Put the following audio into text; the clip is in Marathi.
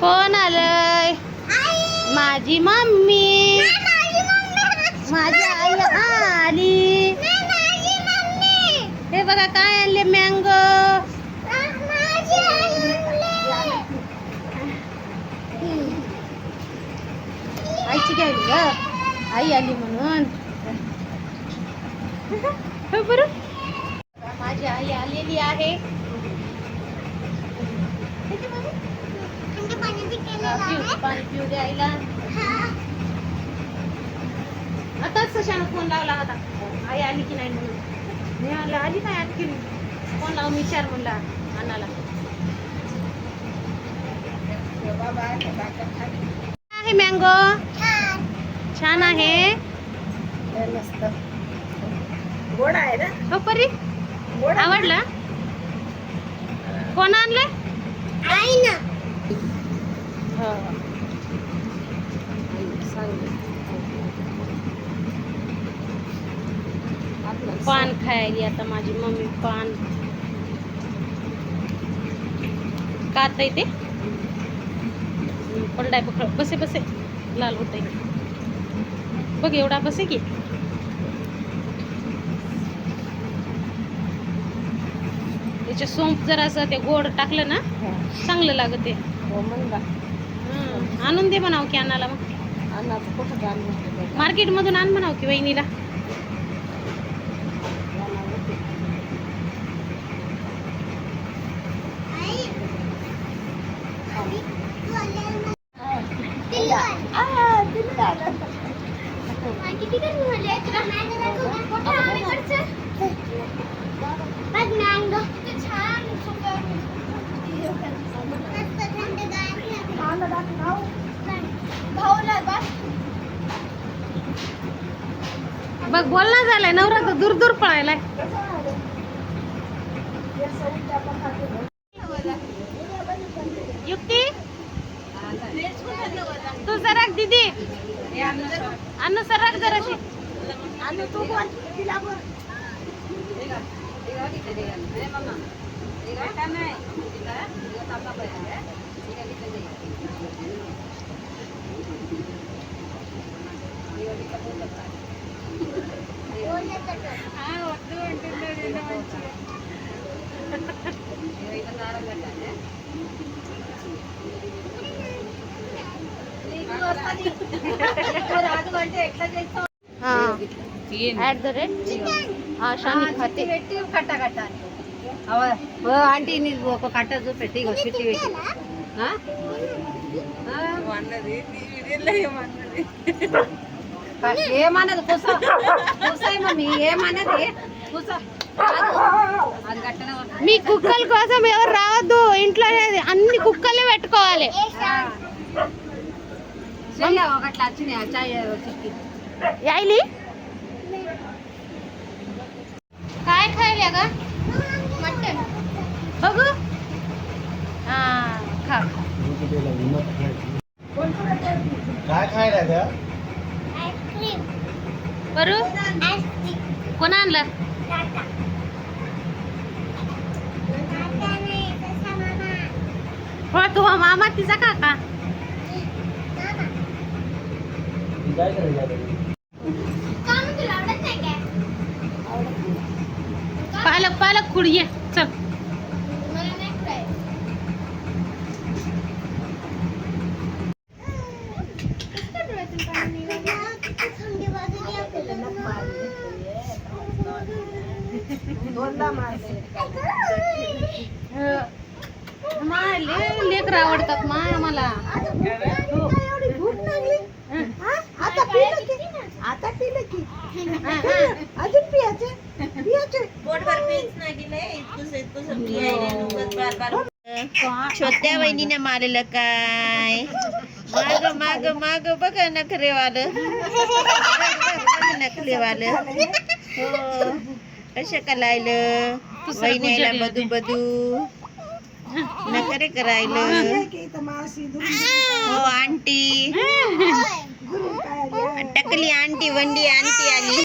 कोण आलंय? माझी मम्मी. माझी आई आली. हे बघा काय आणले मँगो आईची काय ग. आई आली म्हणून. हो, बरं. माझी आई आलेली आहे. पिऊ पाणी पिऊ दे आईला आताच सशानं फोन लावला होता. आई आली की नाही म्हणून. मी म्हणलं आली नाही आणखी. फोन लावून विचार म्हणला अण्णाला. आहे मँगो छान आहे. गोड आहे ना? हो परी. आवडला? कोण आणले? पान खायली आता माझी मम्मी पान. कात ते? पलडाय पकड. बसे बसे. लाल होते बघ एवढा बसे की. त्याचे सोंप जर असं ते गोड टाकलं ना चांगलं लागत हो हं. आणून दे म्हणाव की अन्नाला मग? अन्नाचं कुठं जाण मार्केट मधून आण म्हणाव की वहिनीला. बघ बोलना झालाय नवरा तर दूर दूर पळायलाय. युक्ती? तू जरा दीदी? अन्न सराक जराशी. వద్దు అంటున్నాడు రాదు అంటే ఎట్లా చేస్తాం యాట్ ద రేట్ ఆశాని ఫతి పెట్టి. ఆంటీ నీకు ఒక కట్ట చూపెట్టి ఇక పెట్టి. అన్నది. నీ వీడియోలో ఏమన్నది? కూసో కూసాయి మమ్మీ ఏమన్నది కూసో అది కట్టనే ఉంది. మీ కుక్కల కోసం ఎవరు రావద్దు ఇంట్లో అన్ని కుక్కలే పెట్టుకోవాలి చెయ్యి ఒకట్లా వచ్చినాయి ఆ చాయ్ చిట్టి यायली काय खायला ग मटन बघू हा खा खा काय खायला ग कोण आणलं? हो तू मामा तिचा काका. पालक पालक खुड ये चल. दोनदा मारले लेकर आवडतात मा आम्हाला आता पिलं की आता पिलं की अजून पियाचे पियाचे छोट्या वहिनीने मारलेलं काय? माग माग माग बघा नखरेवालं. નાખી લેવાલે કશે કલાઈ લે વહીને એના બધું બધું. નકરે કરાઈ લે ઓ આંટી. ટકલી આંટી વંડી આંટી આલી.